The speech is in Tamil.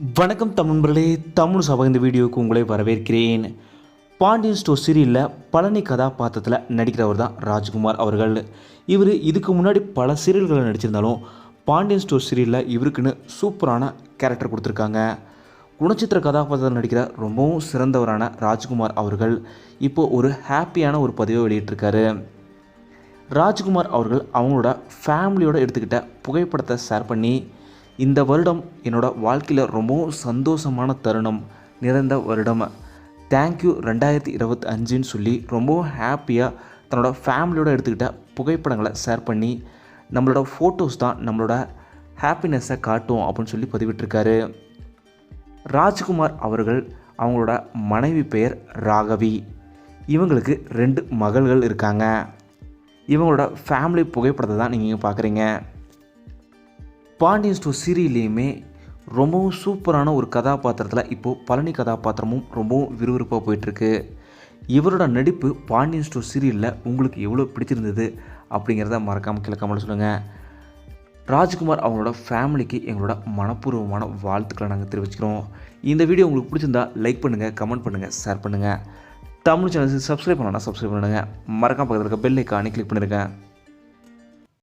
வணக்கம் தமிழ்களே தமிழ் சபை இந்த வீடியோவுக்கு உங்களை வரவேற்கிறேன். பாண்டியன் ஸ்டோர் சீரியலில் பழனி கதாபாத்திரத்தில் நடிக்கிறவர் தான் ராஜ்குமார் அவர்கள். இவர் இதுக்கு முன்னாடி பல சீரியல்களில் நடிச்சிருந்தாலும் பாண்டியன் ஸ்டோர் சீரியலில் இவருக்குன்னு சூப்பரான கேரக்டர் கொடுத்துருக்காங்க. குணச்சித்திர கதாபாத்திரத்தில் நடிக்கிற ரொம்பவும் சிறந்தவரான ராஜ்குமார் அவர்கள் இப்போது ஒரு ஹாப்பியான ஒரு பதிவை வெளியிட்டிருக்காரு. ராஜ்குமார் அவர்கள் அவங்களோட ஃபேமிலியோட எடுத்துக்கிட்ட புகைப்படத்தை ஷேர் பண்ணி இந்த வருடம் என்னோட வாழ்க்கையில் ரொம்பவும் சந்தோஷமான தருணம் நிறைந்த வருடம். தேங்க்யூ ரெண்டாயிரத்தி இருபத்தி அஞ்சுன்னு சொல்லி ரொம்பவும் ஹாப்பியாக தன்னோட ஃபேமிலியோட எடுத்துக்கிட்ட புகைப்படங்களை ஷேர் பண்ணி நம்மளோட ஃபோட்டோஸ் தான் நம்மளோட ஹாப்பினஸ்ஸை காட்டும் அப்படின்னு சொல்லி பதிவிட்டிருக்காரு. ராஜ்குமார் அவர்கள் அவங்களோட மனைவி பெயர் ராகவி. இவங்களுக்கு ரெண்டு மகள்கள் இருக்காங்க. இவங்களோட ஃபேமிலி புகைப்படத்தை தான் நீங்கள் பார்க்குறீங்க பாண்டியன் ஸ்டோ சீரியல்லையுமே ரொம்பவும் சூப்பரான ஒரு கதாபாத்திரத்தில் இப்போது பழனி கதாபாத்திரமும் ரொம்பவும் விறுவிறுப்பாக போயிட்டுருக்கு. இவரோட நடிப்பு பாண்டியன் ஸ்டோ சீரியலில் உங்களுக்கு எவ்வளோ பிடிச்சிருந்தது அப்படிங்கிறத மறக்காமல் கீழே கமெண்ட் சொல்லுங்கள் ராஜ்குமார் அவங்களோட ஃபேமிலிக்கு எங்களோட மனப்பூர்வமான வாழ்த்துக்களை நாங்கள் தெரிவிச்சுக்கிறோம். இந்த வீடியோ உங்களுக்கு பிடிச்சிருந்தா லைக் பண்ணுங்கள் கமெண்ட் பண்ணுங்கள் ஷேர் பண்ணுங்கள் தமிழ் சேனலுக்கு சப்ஸ்கிரைப் பண்ணலாம் சப்ஸ்கிரைப் பண்ணுங்கள் மறக்காம பக்கத்தில் இருக்க பெல் ஐக்கானே கிளிக் பண்ணியிருக்கேன்